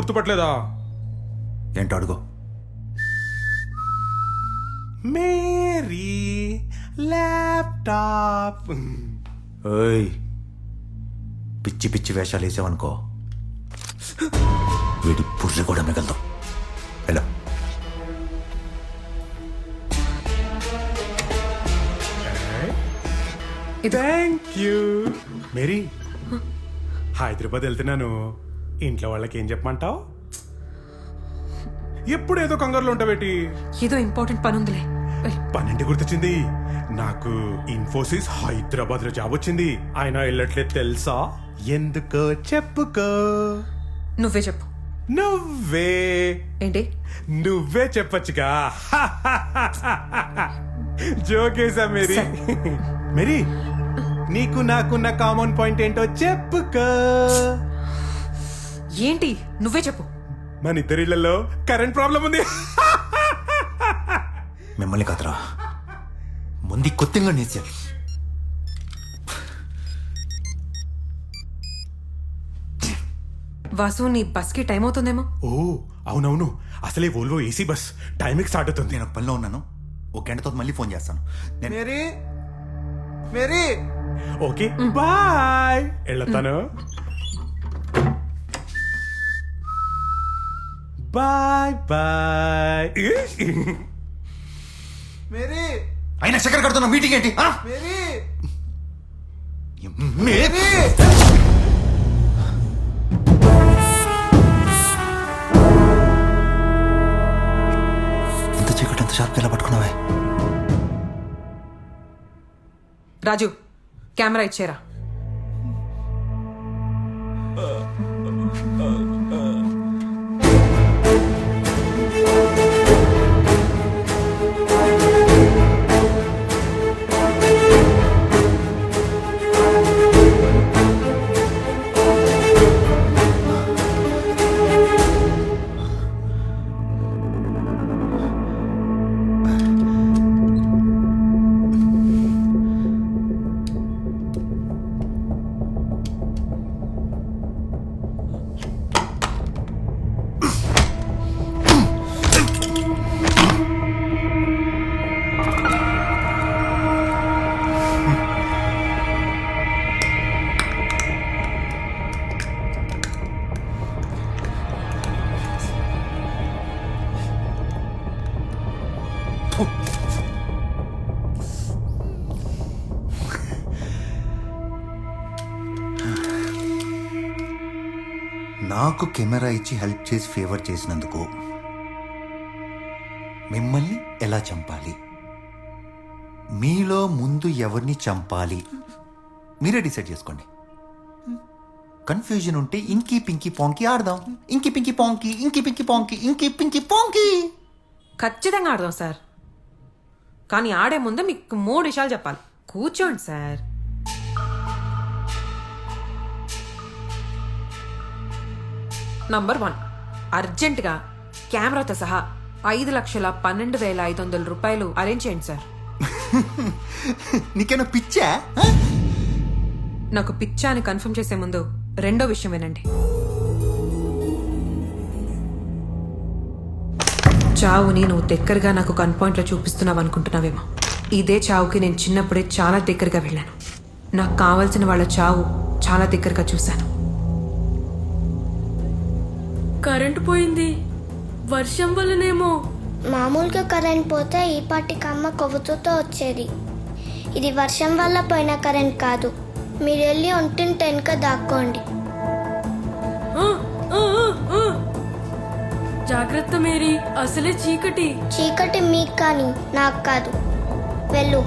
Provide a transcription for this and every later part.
గుర్తుపట్టలేదా? ఏంటో అడుగు. Mary laptop. ఏయ్ పిచ్చి పిచ్చి వేషాలు వేసావనుకో. వీడి పుర్రె కూడా మిగలదు. ఎలా థ్యాంక్ యూ. మేరీ హైదరాబాద్ వెళ్తున్నాను. ఇంట్లో వాళ్ళకి ఏం చెప్పమంటావు? ఎప్పుడు ఏదో కంగారులో ఉంటావేటి ఏదో ఇంపార్టెంట్ పని ఉందిలే. పన్నెండు గుర్తొచ్చింది. నాకు ఇన్ఫోసిస్ హైదరాబాద్లో జాబ్ వచ్చింది. ఆయన వెళ్ళట్లేదు తెలుసా? ఎందుకో చెప్పుకో. నువ్వే చెప్పు. నువ్వే. ఏంటి? నువ్వే చెప్పొచ్చుగా. జోకేసా మేరీ? మేరీ నీకు నాకున్న కామన్ పాయింట్ ఏంటో చెప్పుకో. ఏంటి? నువ్వే చెప్పు. మన ఇద్దరిళ్ళలో కరెంట్ ప్రాబ్లం ఉంది. మిమ్మల్ని కదరా. ముందు కొత్తగా నేర్చాను వాసు నీ బస్కి టైం అవుతుందేమో? ఓ అవునవును. అసలే ఓల్వో ఏసీ బస్ టైంకి స్టార్ట్ అవుతుంది. నేను పనిలో ఉన్నాను. ఒక గంటతో మళ్ళీ ఫోన్ చేస్తాను. నేను మేరీ! మేరీ! Okay bye! వెళ్ళొస్తాను బాయ్ బాయ్ మేరీ. అయినా చక్కెర కడుతున్నా మీటింగ్ ఏంటి? ఆ? మేరీ. మేరీ. ఇంత చీకటి అంత షార్ప్ ఎలా పట్టుకున్నావే? రాజు కెమెరా ఇచ్చేరా. నాకు కెమెరా ఇచ్చి హెల్ప్ చేసి ఫేవర్ చేసినందుకు మిమ్మల్ని ఎలా చంపాలి? మీలో ముందు ఎవరిని చంపాలి? మీరే డిసైడ్ చేసుకోండి. కన్ఫ్యూజన్ ఉంటే ఇంకీ పింకీ పాంకి ఆడదాం. ఇంకి పింకీ పాంకి ఇంకి పింకీ పాంకి ఇంకి పింకీ పాంకి. ఖచ్చితంగా ఆడదాం సార్. కానీ ఆడే ముందు మీకు మూడు విషయాలు చెప్పాలి. కూర్చోండి సార్. నంబర్ వన్ అర్జెంటుగా కెమెరాతో సహా ఐదు లక్షల పన్నెండు వేల ఐదు వందల రూపాయలు అరేంజ్ చేయండి సార్ నీకేనా పిచ్చా? నాకు పిచ్చా అని కన్ఫర్మ్ చేసే ముందు రెండో విషయం వినండి. చావుని నువ్వు దగ్గరగా నాకు కన్ పాయింట్లో చూపిస్తున్నావు అనుకుంటున్నావేమో. ఇదే చావుకి నేను చిన్నప్పుడే చాలా దగ్గరగా వెళ్ళాను. నాకు కావాల్సిన వాళ్ళ చావు చాలా దగ్గరగా చూశాను. కరెంటు పోయింది వర్షం వల్లనేమో మామూలుగా కరెంట్ పోతే ఈ పాటికి అమ్మ కొవ్వుతో వచ్చేది. ఇది వర్షం వల్ల పోయిన కరెంట్ కాదు. మీరు వెళ్ళి ఒంటింటి వెనుక దాక్కోండి. జాగ్రత్త మేరీ అసలే చీకటి. చీకటి మీకు కానీ నాకు కాదు. వెళ్ళు.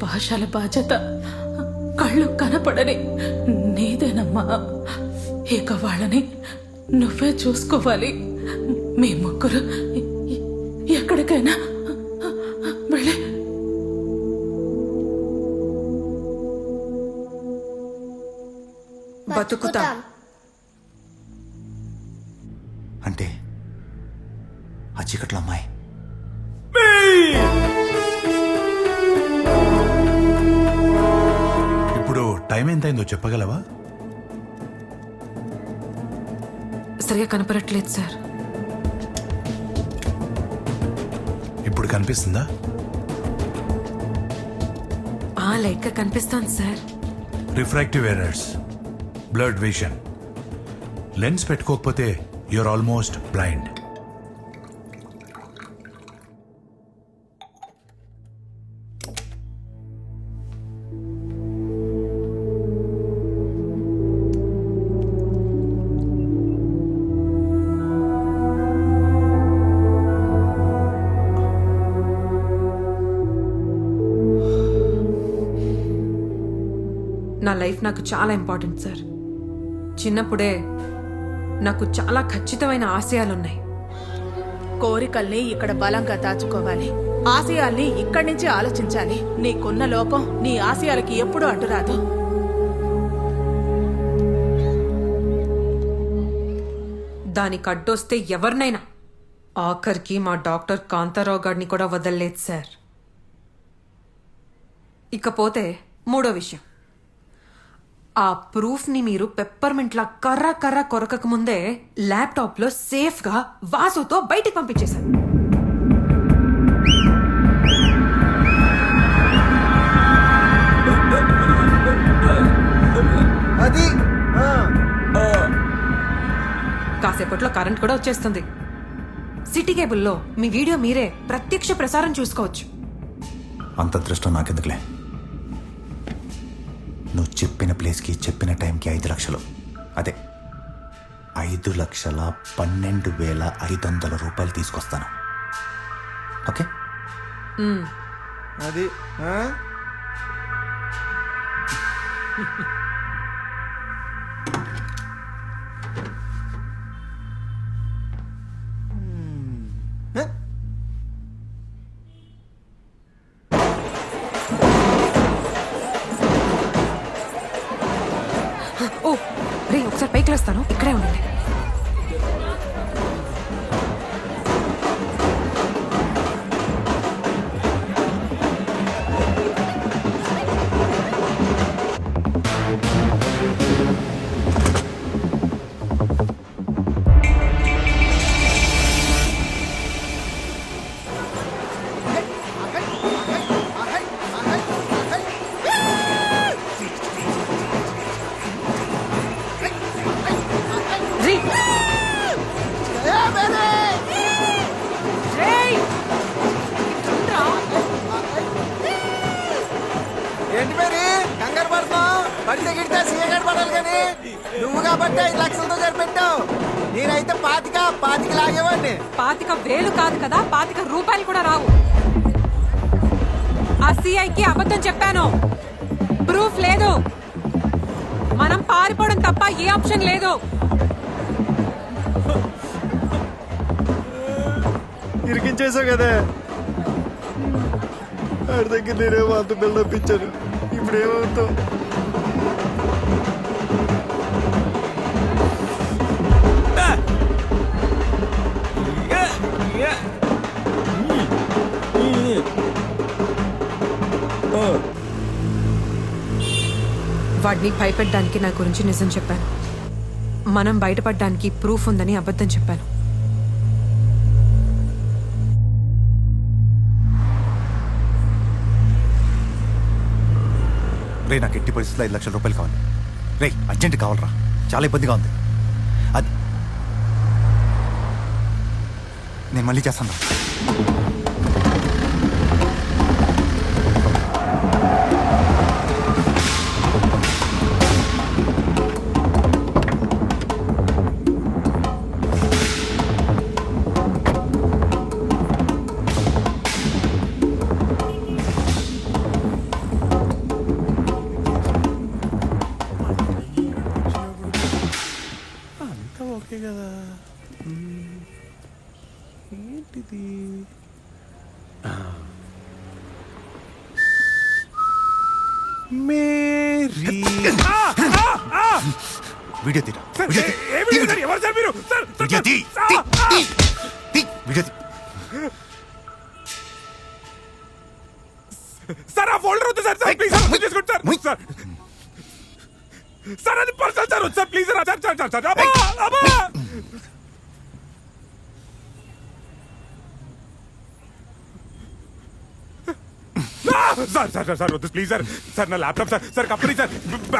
భాషల బాధ్యత. కళ్ళు కనపడని నీదేనమ్మా. ఇక వాళ్ళని నువ్వే చూసుకోవాలి. మీ ముగ్గురు ఎక్కడికైనా వెళ్ళి. బతుకుతాం. టైం ఎంతైందో చెప్పగలవా? సరిగా కనపడట్లేదు సార్. ఇప్పుడు కనిపిస్తుందా? ఆ లైట్గా కనిపిస్తోంది sir. Refractive errors blood vision lens పెట్టుకోకపోతే యూఆర్ ఆల్మోస్ట్ బ్లైండ్ నా లైఫ్ నాకు చాలా ఇంపార్టెంట్ సార్. చిన్నప్పుడే నాకు చాలా ఖచ్చితమైన ఆశయాలున్నాయి. కోరికల్ని ఇక్కడ బలంగా దాచుకోవాలి. ఆశయాల్ని ఇక్కడి నుంచి ఆలోచించాలి. నీకున్న లోపం నీ ఆశయాలకి ఎప్పుడూ అడ్డురాదు. దానికి అడ్డొస్తే ఎవరినైనా. ఆఖరికి మా డాక్టర్ కాంతారావు గారిని కూడా వదలలేదు సార్. ఇకపోతే మూడో విషయం. ఆ ప్రూఫ్ని మీరు పెప్పర్మెంట్లా కర్ర కర్ర కొరకక ముందే ల్యాప్టాప్లో సేఫ్గా వాసుతో బయటికి పంపించేశారు. అది ఆ, కాసేపట్లో కరెంట్ కూడా వచ్చేస్తుంది. సిటీ కేబుల్లో మీ వీడియో మీరే ప్రత్యక్ష ప్రసారం చూసుకోవచ్చు. అంత దృష్టం నాకెందుకులే? నువ్వు చెప్పిన ప్లేస్కి చెప్పిన టైంకి ఐదు లక్షలు. అదే. ఐదు లక్షల పన్నెండు వేల ఐదు వందల రూపాయలు తీసుకొస్తాను. ఓకే? అది వదిలేస్తాను ఇక్కడే ఉండండి. గిడితే సీఎగాడు పడాలి కానీ నువ్వు కాబట్టి ఐదు లక్షలతో సరిపెట్టావు. నేనైతే పాతిక పాతిక లాగేవాడిని. పాతిక వేలు కాదు కదా పాతిక రూపాయలు కూడా రావు. ఆ సిఐకి అబద్ధం చెప్పాను. ప్రూఫ్ లేదు. మనం పారిపోవడం తప్ప ఏ ఆప్షన్ లేదు. ఇరికించేసావు కదా. ఆడి దగ్గర నేనేమో అంత బిల్డప్ ఇచ్చాను. ఇప్పుడు ఏమవుతావు వాడిని భయపెట్టడానికి నా గురించి నిజం చెప్పాను. మనం బయటపడడానికి ప్రూఫ్ ఉందని అబద్ధం చెప్పాను. రే నాకు ఎట్టి పరిస్థితుల్లో ఐదు లక్షల రూపాయలు కావాలి. రే అర్జెంట్ కావాలరా. చాలా ఇబ్బందిగా ఉంది. అది నేను మళ్ళీ చేస్తాను ఏంటిది. మేరీ! వీడియో తీరా సార్, వీడియో తీ. ఎవరు సార్ మీరు సార్, వీడియో తీ. తీ. తీ. తీ. వీడియో తీ. సార్ ఆ ఫోల్డర్ వద్దు సార్ సార్ ప్లీజ్ సార్ అర్థం చేసుకోండి సార్ ముయ్. సార్ సార్ అది పర్సనల్ సార్ వద్దు sir please sir sir sir sir sir అబ్బా అబ్బా ఆ! సార్ సార్ సార్ సార్ వద్దు ప్లీజ్ సార్ సార్ నా laptop sir sir company sir